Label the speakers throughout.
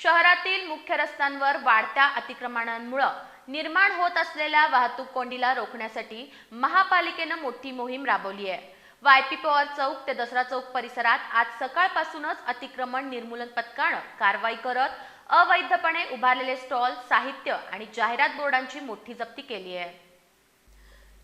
Speaker 1: शहरातील मुख्य रस्त्यांवर वाढत्या अतिक्रमणांमुळे निर्माण होत असलेल्या वाहतूक कोंडीला रोखण्यासाठी महापालिकेनं मोठी मोहीम राबवली आहे. वायपी पवार चौक ते दसरा चौक परिसरात आज सकाळपासूनच अतिक्रमण निर्मूलन पथकानं कारवाई करत अवैधपणे उभारलेले स्टॉल साहित्य आणि जाहिरात बोर्डांची मोठी जप्ती केली आहे.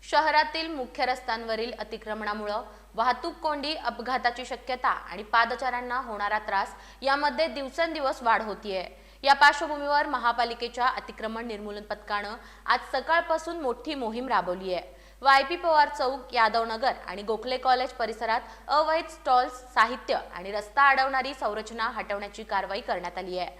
Speaker 1: शहरातील मुख्य रस्त्यांवरील अतिक्रमणामुळं वाहतूक कोंडी अपघाताची शक्यता आणि पादचाऱ्यांना होणारा त्रास यामध्ये दिवसेंदिवस वाढ होतीये. या पार्श्वभूमीवर महापालिकेच्या अतिक्रमण निर्मूलन पथकानं आज सकाळपासून मोठी मोहीम राबवली आहे वायपी पवार चौक यादवनगर आणि गोखले कॉलेज परिसरात अवैध स्टॉल्स साहित्य आणि रस्ता अडवणारी संरचना हटवण्याची कारवाई करण्यात आली आहे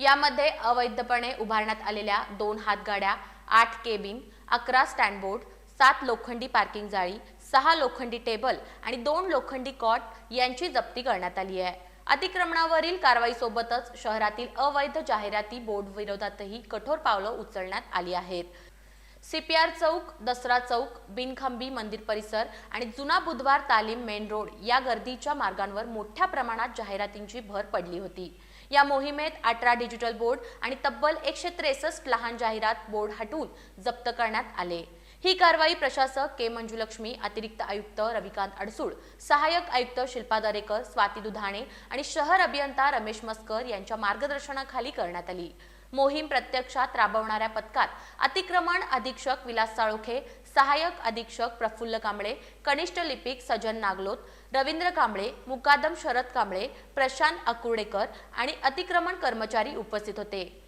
Speaker 1: यामध्ये अवैधपणे उभारण्यात आलेल्या दोन हातगाड्या आठ केबिन अकरा स्टँडबोर्ड सात लोखंडी पार्किंग जाळी सहा लोखंडी टेबल आणि दोन लोखंडी कॉट यांची जप्ती करण्यात आली आहे. अतिक्रमणावरील कारवाईसोबतच शहरातील अवैध जाहिराती बोर्ड विरोधातही कठोर पावलं उचलण्यात आली आहेत. सीपीआर चौक दसरा चौक बिनखंबी मंदिर परिसर आणि जुना बुधवार तालीम मेन रोड या गर्दीच्या मार्गांवर मोठ्या प्रमाणात जाहिरातींची भर पडली होती. या मोहिमेत अठरा डिजिटल बोर्ड आणि तब्बल एकशे त्रेसष्ट लहान जाहिरात बोर्ड हटवून जप्त करण्यात आले. ही कारवाई प्रशासक के मंजुलक्ष्मी अतिरिक्त आयुक्त रविकांत अडसूळ सहाय्यक आयुक्त शिल्पा दरेकर स्वाती दुधाणे आणि शहर अभियंता रमेश मस्कर यांच्या मार्गदर्शनाखाली करण्यात आली. मोहीम प्रत्यक्षात राबवणाऱ्या पथकात अतिक्रमण अधीक्षक विलास साळोखे सहाय्यक अधीक्षक प्रफुल्ल कांबळे कनिष्ठ लिपिक सजन नागलोत रवींद्र कांबळे मुकादम शरद कांबळे प्रशांत अकुर्डेकर आणि अतिक्रमण कर्मचारी उपस्थित होते.